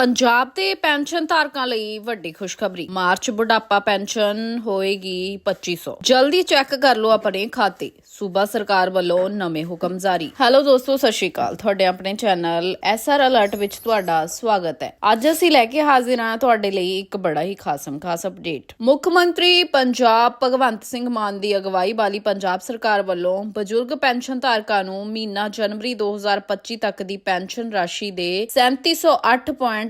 ਪੰਜਾਬ ਦੇ ਪੈਨਸ਼ਨ ਧਾਰਕਾਂ ਲਈ ਵੱਡੀ ਖੁਸ਼ਖਬਰੀ। ਮਾਰਚ ਬੁਢਾਪਾ ਪੈਨਸ਼ਨ ਹੋਏਗੀ 2500 ਜਲਦੀ ਚੈੱਕ ਕਰ ਲਓ ਆਪਣੇ ਖਾਤੇ। ਸੂਬਾ ਸਰਕਾਰ ਵੱਲੋਂ ਨਵੇਂ ਹੁਕਮ ਜਾਰੀ। ਹੈਲੋ ਦੋਸਤੋ, ਸਤਿ ਸ਼੍ਰੀ ਅਕਾਲ। ਤੁਹਾਡੇ ਆਪਣੇ ਚੈਨਲ ਐਸਆਰ ਅਲਰਟ ਵਿੱਚ ਤੁਹਾਡਾ ਸਵਾਗਤ ਹੈ। ਅੱਜ ਅਸੀਂ ਲੈ ਕੇ ਹਾਜ਼ਰ ਹਾਂ ਤੁਹਾਡੇ ਲਈ ਇੱਕ ਬੜਾ ਹੀ ਖਾਸਮ ਖਾਸ ਅਪਡੇਟ। ਮੁੱਖ ਮੰਤਰੀ ਪੰਜਾਬ ਭਗਵੰਤ ਸਿੰਘ ਮਾਨ ਦੀ ਅਗਵਾਈ ਵਾਲੀ ਪੰਜਾਬ ਸਰਕਾਰ ਵੱਲੋਂ ਬਜ਼ੁਰਗ ਪੈਨਸ਼ਨ ਧਾਰਕਾਂ ਨੂੰ ਮਹੀਨਾ ਜਨਵਰੀ 2025 ਤੱਕ ਦੀ ਪੈਨਸ਼ਨ ਰਾਸ਼ੀ ਦੇ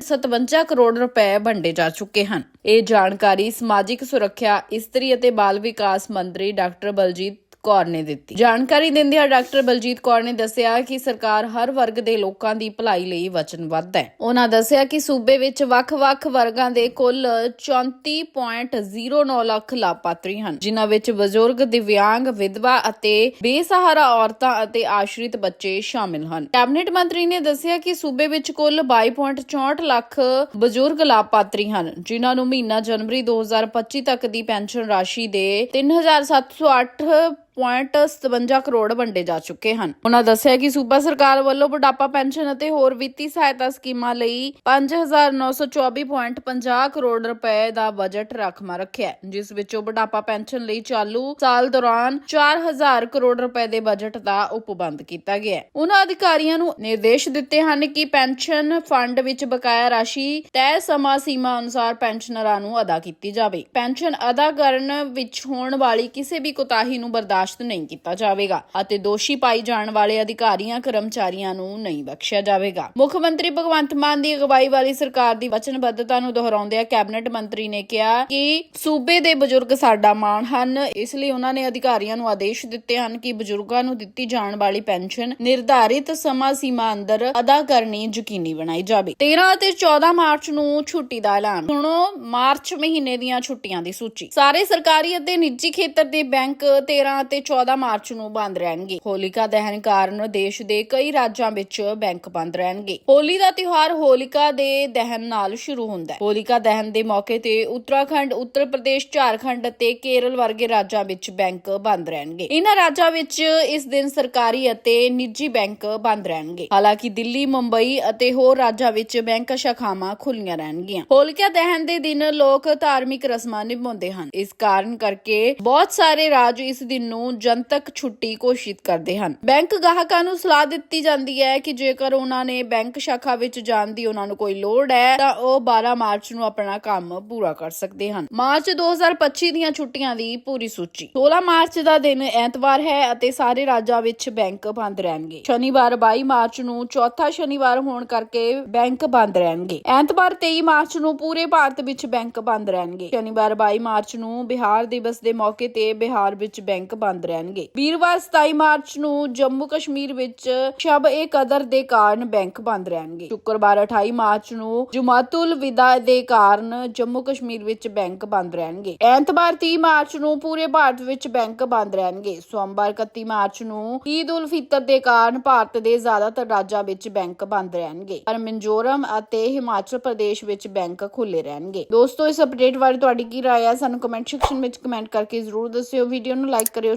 3708.57 ਕਰੋੜ ਰੁਪਏ ਵੰਡੇ ਜਾ ਚੁੱਕੇ ਹਨ। ਇਹ ਜਾਣਕਾਰੀ ਸਮਾਜਿਕ ਸੁਰੱਖਿਆ, ਇਸਤਰੀ ਅਤੇ ਬਾਲ ਵਿਕਾਸ ਮੰਤਰੀ ਡਾਕਟਰ ਬਲਜੀਤ ਕੌਰ ਨੇ ਦਿੱਤੀ। ਜਾਣਕਾਰੀ ਦਿੰਦਿਆਂ ਡਾਕਟਰ ਬਲਜੀਤ ਕੌਰ ਨੇ ਦੱਸਿਆ ਕਿ ਸਰਕਾਰ ਹਰ ਵਰਗ ਦੇ ਲੋਕਾਂ ਦੀ ਭਲਾਈ ਲਈ ਵਚਨਬੱਧ ਹੈ। ਉਹਨਾਂ ਦੱਸਿਆ ਕਿ ਸੂਬੇ ਵਿੱਚ ਵੱਖ-ਵੱਖ ਵਰਗਾਂ ਦੇ ਕੁੱਲ 34.09 ਲੱਖ ਲਾਭਪਾਤਰੀ ਹਨ, ਜਿਨ੍ਹਾਂ ਵਿੱਚ ਬਜ਼ੁਰਗ, ਦਿਵਿਆਂਗ, ਵਿਧਵਾ ਅਤੇ ਬੇਸਹਾਰਾ ਔਰਤਾਂ ਅਤੇ ਆਸ਼ਰਿਤ ਬੱਚੇ ਸ਼ਾਮਿਲ ਹਨ। ਕੈਬਨਿਟ ਮੰਤਰੀ ਨੇ ਦੱਸਿਆ ਕਿ ਸੂਬੇ ਵਿੱਚ ਕੁੱਲ 22.64 ਲੱਖ ਬਜ਼ੁਰਗ ਲਾਭਪਾਤਰੀ ਹਨ, ਜਿਨ੍ਹਾਂ ਨੂੰ ਮਹੀਨਾ ਜਨਵਰੀ 2025 ਤੱਕ ਦੀ ਪੈਨਸ਼ਨ ਰਾਸ਼ੀ ਦੇ 3708 ਪੁਆਇੰਟ 57 ਕਰੋੜ ਵੰਡੇ ਜਾ ਚੁੱਕੇ ਹਨ। ਉਹਨਾਂ ਦੱਸਿਆ ਕਿ ਸੂਬਾ ਸਰਕਾਰ ਵੱਲੋਂ ਬੁਢਾਪਾ ਪੈਨਸ਼ਨ ਅਤੇ ਹੋਰ ਵਿੱਤੀ ਸਹਾਇਤਾ ਸਕੀਮਾਂ ਲਈ 5924.50 ਕਰੋੜ ਰੁਪਏ ਦਾ ਬਜਟ ਰਾਖਵਾਂ ਰੱਖਿਆ ਜਿਸ ਵਿੱਚੋਂ ਬੁਢਾਪਾ ਪੈਨਸ਼ਨ ਲਈ ਚਾਲੂ ਸਾਲ ਦੌਰਾਨ 4000 ਕਰੋੜ ਰੁਪਏ ਦੇ ਬਜਟ ਦਾ ਉਪਬੰਧ ਕੀਤਾ ਗਿਆ ਉਹਨਾਂ ਅਧਿਕਾਰੀਆਂ ਨੂੰ ਨਿਰਦੇਸ਼ ਦਿੱਤੇ ਹਨ ਕਿ ਪੈਨਸ਼ਨ ਫੰਡ ਵਿੱਚ ਬਕਾਇਆ ਰਾਸ਼ੀ ਤੈਅ ਸਮਾਂ ਸੀਮਾ ਅਨੁਸਾਰ ਪੈਨਸ਼ਨਰਾਂ ਨੂੰ ਅਦਾ ਕੀਤੀ ਜਾਵੇ। ਪੈਨਸ਼ਨ ਅਦਾ ਕਰਨ ਵਿੱਚ ਹੋਣ ਵਾਲੀ ਕਿਸੇ ਵੀ ਕੁਤਾਹੀ ਨੂੰ ਬਰਦਾਸ਼ਤ ਨਹੀਂ ਕੀਤਾ ਜਾਵੇਗਾ ਅਤੇ ਦੋਸ਼ੀ ਪਾਈ ਜਾਣ ਵਾਲੇ ਅਧਿਕਾਰੀਆਂ, ਕਰਮਚਾਰੀਆਂ ਨੂੰ ਨਹੀਂ ਬਖਸ਼ਿਆ ਜਾਵੇਗਾ। ਮੁੱਖ ਮੰਤਰੀ ਭਗਵੰਤ ਮਾਨ ਦੀ ਅਗਵਾਈ ਵਾਲੀ ਸਰਕਾਰ ਦੀ ਵਚਨਬੱਧਤਾ ਨੂੰ ਦੁਹਰਾਉਂਦਿਆਂ ਕੈਬਨਿਟ ਮੰਤਰੀ ਨੇ ਕਿਹਾ ਕਿ ਸੂਬੇ ਦੇ ਬਜ਼ੁਰਗ ਸਾਡਾ ਮਾਣ ਹਨ। ਇਸ ਲਈ ਉਹਨਾਂ ਨੇ ਅਧਿਕਾਰੀਆਂ ਨੂੰ ਆਦੇਸ਼ ਦਿੱਤੇ ਹਨ ਕਿ ਬਜ਼ੁਰਗਾਂ ਨੂੰ ਦਿੱਤੀ ਜਾਣ ਵਾਲੀ ਪੈਨਸ਼ਨ ਨਿਰਧਾਰਿਤ ਸਮਾਂ ਸੀਮਾ ਅੰਦਰ ਅਦਾ ਕਰਨੀ ਯਕੀਨੀ ਬਣਾਈ ਜਾਵੇ। 13 ਅਤੇ 14 ਮਾਰਚ ਨੂੰ ਛੁੱਟੀ ਦਾ ਐਲਾਨ। ਸੁਣੋ, ਮਾਰਚ ਮਹੀਨੇ ਦੀਆਂ ਛੁੱਟੀਆਂ ਦੀ ਸੂਚੀ। ਸਾਰੇ ਸਰਕਾਰੀ ਅਤੇ ਨਿੱਜੀ ਖੇਤਰ ਦੇ ਬੈਂਕ 13 ਅਤੇ 14 ਮਾਰਚ ਨੂੰ ਬੰਦ ਰਹਿਣਗੇ। ਹੋਲਿਕਾ ਦਹਨ ਕਾਰਨ ਦੇਸ਼ ਦੇ ਕਈ ਰਾਜਾਂ ਵਿੱਚ ਬੈਂਕ ਬੰਦ ਰਹਿਣਗੇ। ਹੋਲੀ ਦਾ ਤਿਉਹਾਰ ਹੋਲਿਕਾ ਦੇ ਦਹਨ ਨਾਲ ਸ਼ੁਰੂ ਹੁੰਦਾ ਹੈ। ਹੋਲਿਕਾ ਦਹਨ ਦੇ ਮੌਕੇ ਤੇ ਉੱਤਰਾਖੰਡ, ਉੱਤਰ ਪ੍ਰਦੇਸ਼, ਝਾਰਖੰਡ ਅਤੇ ਕੇਰਲ ਵਰਗੇ ਰਾਜਾਂ ਵਿੱਚ ਬੈਂਕ ਬੰਦ ਰਹਿਣਗੇ। ਇਹਨਾਂ ਰਾਜਾਂ ਵਿੱਚ ਇਸ ਦਿਨ ਸਰਕਾਰੀ ਅਤੇ ਨਿੱਜੀ ਬੈਂਕ ਬੰਦ ਰਹਿਣਗੇ। ਹਾਲਾਂਕਿ ਦਿੱਲੀ, ਮੁੰਬਈ ਅਤੇ ਹੋਰ ਰਾਜਾਂ ਵਿੱਚ ਬੈਂਕ ਸ਼ਾਖਾਵਾਂ ਖੁੱਲੀਆਂ ਰਹਿਣਗੀਆਂ। ਹੋਲਿਕਾ ਦਹਨ ਦੇ ਦਿਨ ਲੋਕ ਧਾਰਮਿਕ ਰਸਮਾਂ ਨਿਭਾਉਂਦੇ ਹਨ। ਇਸ ਕਾਰਨ ਕਰਕੇ ਬਹੁਤ ਸਾਰੇ ਰਾਜ ਇਸ ਦਿਨ ਨੂੰ ਜਨਤਕ ਛੁੱਟੀ ਘੋਸ਼ਿਤ ਕਰਦੇ ਹਨ। ਬੈਂਕ ਗਾਹਕਾਂ ਨੂੰ ਸਲਾਹ ਦਿੱਤੀ ਜਾਂਦੀ ਹੈ ਕਿ ਜੇਕਰ ਉਹਨਾਂ ਨੇ ਬੈਂਕ ਸ਼ਾਖਾ ਵਿੱਚ ਜਾਣ ਦੀ ਉਹਨਾਂ ਨੂੰ ਕੋਈ ਲੋੜ ਹੈ, ਤਾਂ ਉਹ 12 ਮਾਰਚ ਨੂੰ ਆਪਣਾ ਕੰਮ ਪੂਰਾ ਕਰ ਸਕਦੇ ਹਨ। ਮਾਰਚ 2025 ਦੀਆਂ ਛੁੱਟੀਆਂ ਦੀ ਪੂਰੀ ਸੂਚੀ। 16 ਮਾਰਚ ਦਾ ਦਿਨ ਐਤਵਾਰ ਹੈ ਅਤੇ ਸਾਰੇ ਰਾਜਾਂ ਵਿੱਚ ਬੈਂਕ ਬੰਦ ਰਹਿਣਗੇ। ਸ਼ਨੀਵਾਰ 22 ਮਾਰਚ ਨੂੰ ਚੌਥਾ ਸ਼ਨੀਵਾਰ ਹੋਣ ਕਰਕੇ ਬੈਂਕ ਬੰਦ ਰਹਿਣਗੇ। ਐਤਵਾਰ 23 ਮਾਰਚ ਨੂੰ ਪੂਰੇ ਭਾਰਤ ਵਿੱਚ ਬੈਂਕ ਬੰਦ ਰਹਿਣਗੇ। ਸ਼ਨੀਵਾਰ 22 ਮਾਰਚ ਨੂੰ ਬਿਹਾਰ ਦਿਵਸ ਦੇ ਮੌਕੇ ਤੇ ਬਿਹਾਰ ਵਿੱਚ ਬੈਂਕ ਬੰਦ ਰਹਿਣਗੇ। ਵੀਰਵਾਰ 27 ਮਾਰਚ ਨੂੰ ਜੰਮੂ ਕਸ਼ਮੀਰ ਵਿੱਚ ਸ਼ਬ ਏ ਕਦਰ ਦੇ ਕਾਰਨ ਬੈਂਕ ਬੰਦ ਰਹਿਣਗੇ। ਸ਼ੁੱਕਰਵਾਰ 28 ਮਾਰਚ ਨੂੰ ਜੁਮਾਤੁਲ ਵਿਦਾ ਦੇ ਕਾਰਨ ਜੰਮੂ ਕਸ਼ਮੀਰ ਵਿੱਚ ਬੈਂਕ ਬੰਦ ਰਹਿਣਗੇ। ਐਤਵਾਰ 30 ਮਾਰਚ ਨੂੰ ਪੂਰੇ ਭਾਰਤ ਵਿੱਚ ਬੈਂਕ ਬੰਦ ਰਹਿਣਗੇ। ਸੋਮਵਾਰ 31 ਮਾਰਚ ਨੂੰ ਈਦ ਉਲ ਫਿਤਰ ਦੇ ਕਾਰਨ ਭਾਰਤ ਦੇ ਜ਼ਿਆਦਾਤਰ ਰਾਜਾਂ ਵਿੱਚ ਬੈਂਕ ਬੰਦ ਰਹਿਣਗੇ। ਪਰ ਮਿਜ਼ੋਰਮ ਅਤੇ ਹਿਮਾਚਲ ਪ੍ਰਦੇਸ਼ ਵਿੱਚ ਬੈਂਕ ਖੁੱਲੇ ਰਹਿਣਗੇ। ਦੋਸਤੋ, ਇਸ ਅਪਡੇਟ ਬਾਰੇ ਤੁਹਾਡੀ ਕੀ ਰਾਏ ਹੈ ਸਾਨੂੰ ਕਮੈਂਟ ਸੈਕਸ਼ਨ ਵਿੱਚ ਕਮੈਂਟ ਕਰਕੇ ਜ਼ਰੂਰ ਦੱਸਿਓ। ਵੀਡੀਓ ਨੂੰ ਲਾਈਕ ਕਰਿਓ